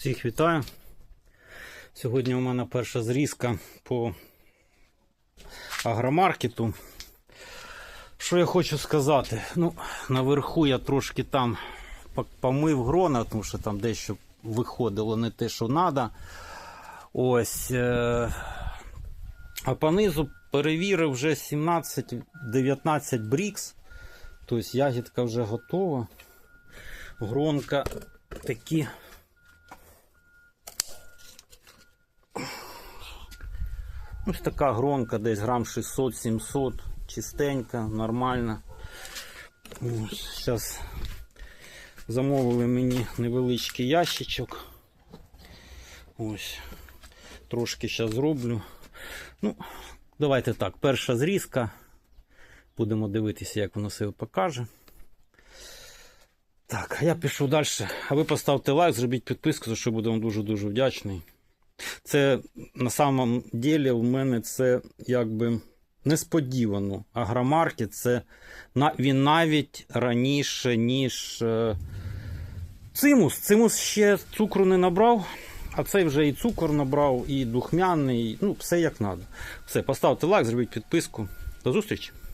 Всіх вітаю. Сьогодні у мене перша зрізка по агромаркету. Що я хочу сказати? Ну, наверху я трошки там помив грона, тому що там дещо виходило не те, що треба. Ось. Е- а по низу перевірив вже 17-19 брікс. Тобто ягідка вже готова. Гронка такі. Ось така гронка, десь грам 600-700, чистенька, нормальна. Зараз замовили мені невеличкий ящичок. Ось. Трошки зараз зроблю. Ну, давайте так, перша зрізка. Будемо дивитися, як воно себе покаже. Так, я пішов далі. А ви поставте лайк, зробіть підписку, за що буду вам дуже-дуже вдячний. Це на самом деле у мене це якби несподівано. Агромаркет це він навіть раніше, ніж е, цимус. Цимус ще цукру не набрав, а цей вже і цукор набрав, і духмяний. Ну, все як треба. Все, поставте лайк, зробіть підписку. До зустрічі!